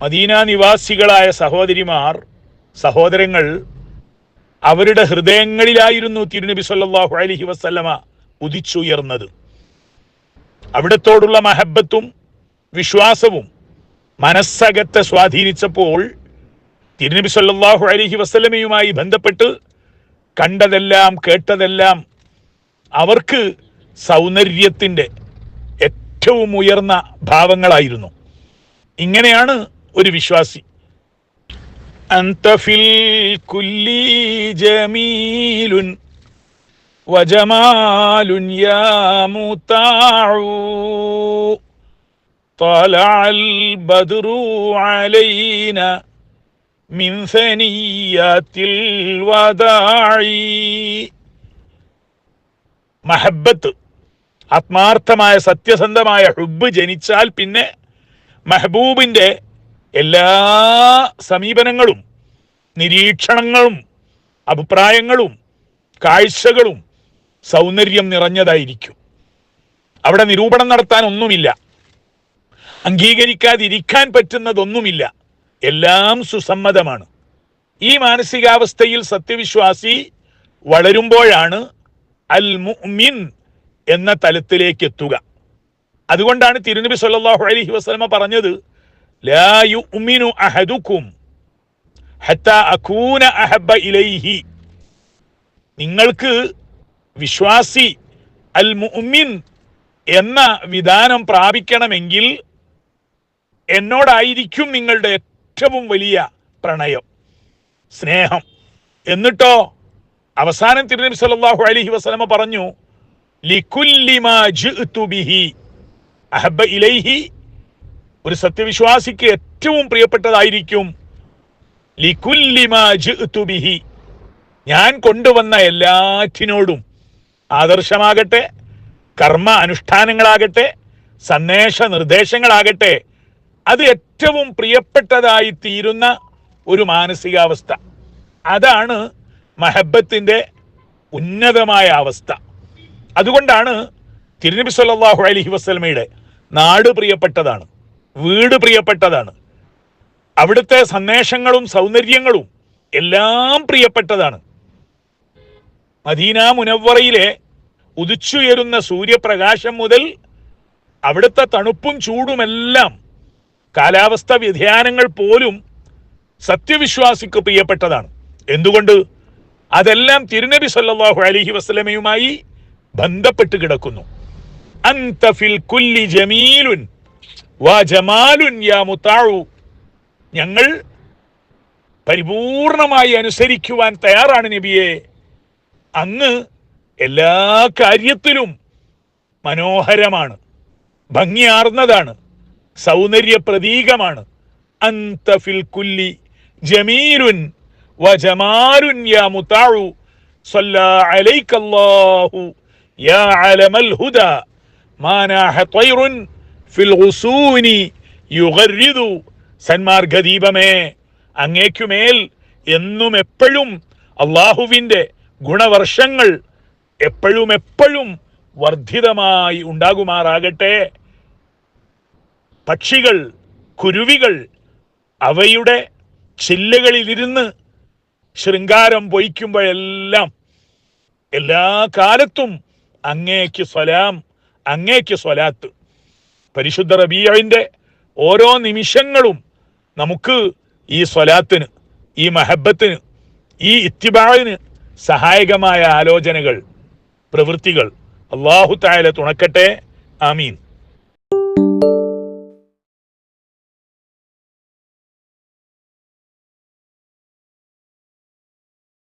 Medina നിവാസികളായ സഹോദരിമാർ സഹോദരങ്ങൾ അവരുടെ ഹൃദയങ്ങളിലായിരുന്നു തിരുനബി സല്ലാഹു അലഹി വസല്ലമ ഉദിച്ചുയർന്നത്. അവിടത്തോടുള്ള മഹബത്തും വിശ്വാസവും മനസ്സകത്തെ സ്വാധീനിച്ചപ്പോൾ തിരുനബി സല്ലാഹു അലഹി വസ്ലമയുമായി ബന്ധപ്പെട്ട് കണ്ടതെല്ലാം കേട്ടതെല്ലാം അവർക്ക് സൗന്ദര്യത്തിന്റെ ഏറ്റവും ഉയർന്ന ഭാവങ്ങളായിരുന്നു. ഇങ്ങനെയാണ് ഒരു വിശ്വാസി أنت في الكل جميل وجمال يا مطاع طلع البدر علينا من ثنيات الوداع മഹബത്ത് ആത്മാർത്ഥമായ സത്യസന്ധമായ ഹുബ് ജനിച്ചാൽ പിന്നെ മെഹബൂബിന്റെ എല്ലാ സമീപനങ്ങളും നിരീക്ഷണങ്ങളും അഭിപ്രായങ്ങളും കാഴ്ചകളും സൗന്ദര്യം നിറഞ്ഞതായിരിക്കും. അവിടെ നിരൂപണം നടത്താൻ ഒന്നുമില്ല. അംഗീകരിക്കാതിരിക്കാൻ പറ്റുന്നതൊന്നുമില്ല. എല്ലാം സുസമ്മതമാണ്. ഈ മാനസികാവസ്ഥയിൽ സത്യവിശ്വാസി വളരുമ്പോഴാണ് അൽ മുഅ്മിൻ എന്ന തലത്തിലേക്ക് എത്തുക. അതുകൊണ്ടാണ് തിരുനബി സല്ലല്ലാഹു അലൈഹി വസല്ലമ പറഞ്ഞത് ലാ يؤمن أحدكم حتى أكون أحب إليه നിങ്ങൾക്ക് വിശ്വാസി അൽ മുഅ്മിൻ എന്ന വിധാനം പ്രാപിക്കണമെങ്കിൽ എന്നോടായിരിക്കും നിങ്ങളുടെ ഏറ്റവും വലിയ പ്രണയം സ്നേഹം. എന്നിട്ടോ അവസാനം തിരുനബി സല്ലല്ലാഹു അലൈഹി വസല്ലമ പറഞ്ഞു ലികുല്ലി മാ ജിഅ്തു ബിഹി അഹബ്ബ ഇലൈഹി ഒരു സത്യവിശ്വാസിക്ക് ഏറ്റവും പ്രിയപ്പെട്ടതായിരിക്കും ലിക്കുല്ലിമാജുബിഹി ഞാൻ കൊണ്ടുവന്ന എല്ലാറ്റിനോടും ആദർശമാകട്ടെ കർമ്മ അനുഷ്ഠാനങ്ങളാകട്ടെ സന്ദേശ നിർദ്ദേശങ്ങളാകട്ടെ അത് ഏറ്റവും പ്രിയപ്പെട്ടതായി തീരുന്ന ഒരു മാനസികാവസ്ഥ. അതാണ് മഹബത്തിന്റെ ഉന്നതമായ അവസ്ഥ. അതുകൊണ്ടാണ് തിരുനബി സല്ലാഹു അലഹി വസ്ലമയുടെ നാട് പ്രിയപ്പെട്ടതാണ്. വീട് പ്രിയപ്പെട്ടതാണ്. അവിടുത്തെ സന്ദേശങ്ങളും സൗന്ദര്യങ്ങളും എല്ലാം പ്രിയപ്പെട്ടതാണ്. മദീന മുനവറയിലെ ഉദിച്ചുയരുന്ന സൂര്യപ്രകാശം മുതൽ അവിടുത്തെ തണുപ്പും ചൂടുമെല്ലാം കാലാവസ്ഥ വ്യതിയാനങ്ങൾ പോലും സത്യവിശ്വാസിക്ക് പ്രിയപ്പെട്ടതാണ്. എന്തുകൊണ്ട്? അതെല്ലാം തിരുനബി സല്ലാഹു അലഹി വസ്ലമയുമായി ബന്ധപ്പെട്ട് കിടക്കുന്നു. അന്തഫിൽ ഫിൽ കുല്ലി ജമീലുൻ വാ ജമാലുൻ യാ മുതാഉ ഞങ്ങൾ പരിപൂർണമായി അനുസരിക്കുവാൻ തയ്യാറാണ് നബിയെ അങ്ങ് എല്ലാ കാര്യത്തിലും മനോഹരമാണ് ഭംഗിയാർന്നതാണ് സൗന്ദര്യ പ്രതീകമാണ് അന്ത ഫിൽ കുല്ലി ജമീലുൻ വജമാലുൻ യാ മുതാഉ صلى عليك الله يا علم الهدى ما ناح طير ഫിൽ യുഗരിതു സന്മാർഗദീപമേ അങ്ങേക്കുമേൽ എന്നും എപ്പോഴും അള്ളാഹുവിന്റെ ഗുണവർഷങ്ങൾ എപ്പോഴും എപ്പോഴും വർദ്ധിതമായി ഉണ്ടാകുമാറാകട്ടെ. പക്ഷികൾ കുരുവികൾ അവയുടെ ചില്ലകളിലിരുന്ന് ശൃംഗാരം പൊയ്ക്കുമ്പോഴെല്ലാം എല്ലാ കാലത്തും അങ്ങേക്ക് സ്വലാം അങ്ങേക്ക് സ്വലാത്ത്. പരിശുദ്ധ റബീഴിന്റെ ഓരോ നിമിഷങ്ങളും നമുക്ക് ഈ സ്വലാത്തിന് ഈ മഹബത്തിന് ഈ ഇത്തിബാവിന് സഹായകമായ ആലോചനകൾ പ്രവൃത്തികൾ അള്ളാഹു തായാല തുണക്കട്ടെ. ആമീൻ.